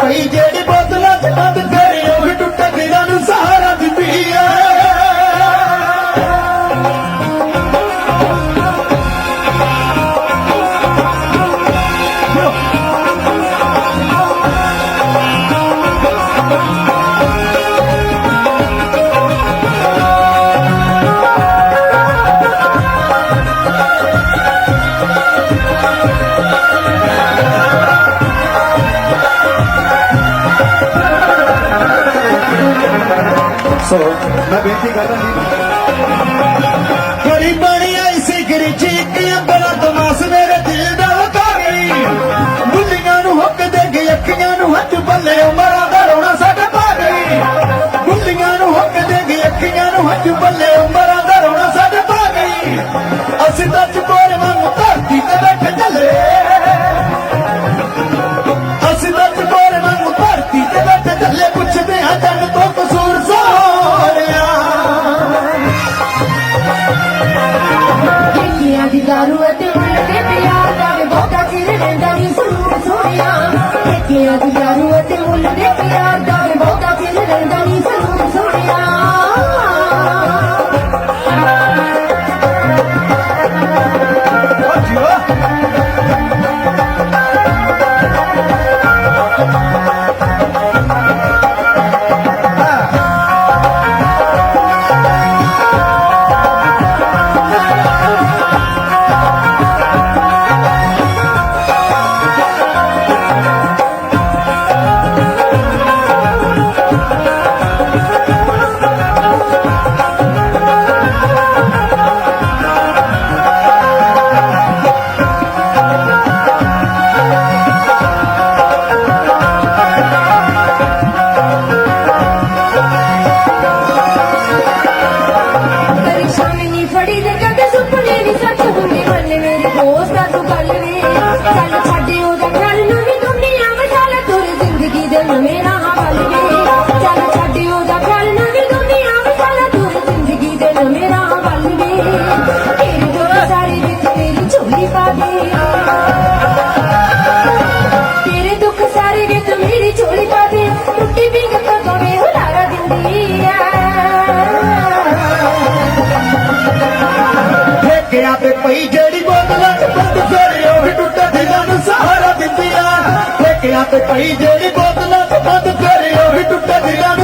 ಕೈ ಜಡಿ ਸੋ ਮੈਂ ਬੇਨਤੀ ਕਰਦਾ ਜੀ। ਗਰੀਬਾਂ ਦੀ ਆਈ ਸੀ ਗਰੀਚੀ ਇੱਕ ਬੜਾ ਤਮਾਸ ਮੇਰੇ ਦਿਲ ਦਾ ਵਕਾਰੀ ਬੁੱਲੀਆਂ ਨੂੰ ਹੁੱਕ ਦੇ ਗਏ ਅੱਖੀਆਂ ਨੂੰ ਹੱਥ ਬੱਲੇ ਉਮਰਾਂ ਦਾ ਰੋਣਾ ਸਾਡਾ ਭਾਰੀ। ਬੁੱਲੀਆਂ ਨੂੰ ਹੁੱਕ ਦੇ ਗਏ ਅੱਖੀਆਂ ਨੂੰ ਹੱਥ ਬੱਲੇ ਉਮਰਾਂ ਦਾ ਰੋਣਾ ਸਾਡਾ ਭਾਰੀ। ਅਸੀਂ ਤਾਂ ਲੱਗੇ ਪਿਆਰ ਦਾ ਵੇ ਬਹੁਤਾ ਚਿਰ ਰਹਿੰਦਾ ਨਹੀਂ ਸੁਣੂ ਸੋਹਣਿਆ। ਇੱਥੇ ਅੱਜ ਯਾਰੂ ਅਤੇ ਮੁੱਲ ਦੇ ਪਿਆਰ ਦਾ। ਪਈ ਜਿਹੜੀ ਬੋਤਲਾਂ ਚ ਬੰਦ ਫੇਰੇ, ਉਹ ਟੁੱਟੇ ਦਿਲਾਂ ਨੂੰ, ਸਹਾਰਾ ਦਿੰਦੀਆਂ ਠੇਕਿਆਂ ਤੇ ਪਈ ਜਿਹੜੀ ਬੋਤਲਾਂ ਚ ਬੰਦ ਫੇਰੇ, ਉਹ ਟੁੱਟੇ ਦਿਲਾਂ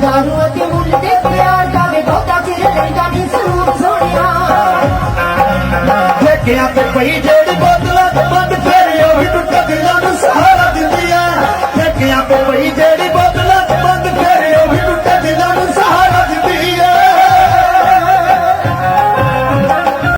ਦਾਰੂ ਅਤੇ ਮੁੰਡ ਦੇ ਪਿਆਰ ਦਾ ਬਹੁਤਾ ਫਿਰ ਰੰਗਾ ਨਹੀਂ ਸਰੂਪ ਸੋਹਣਿਆ ਠੇਕਿਆਂ ਤੇ ਪਈ ਜਿਹੜੇ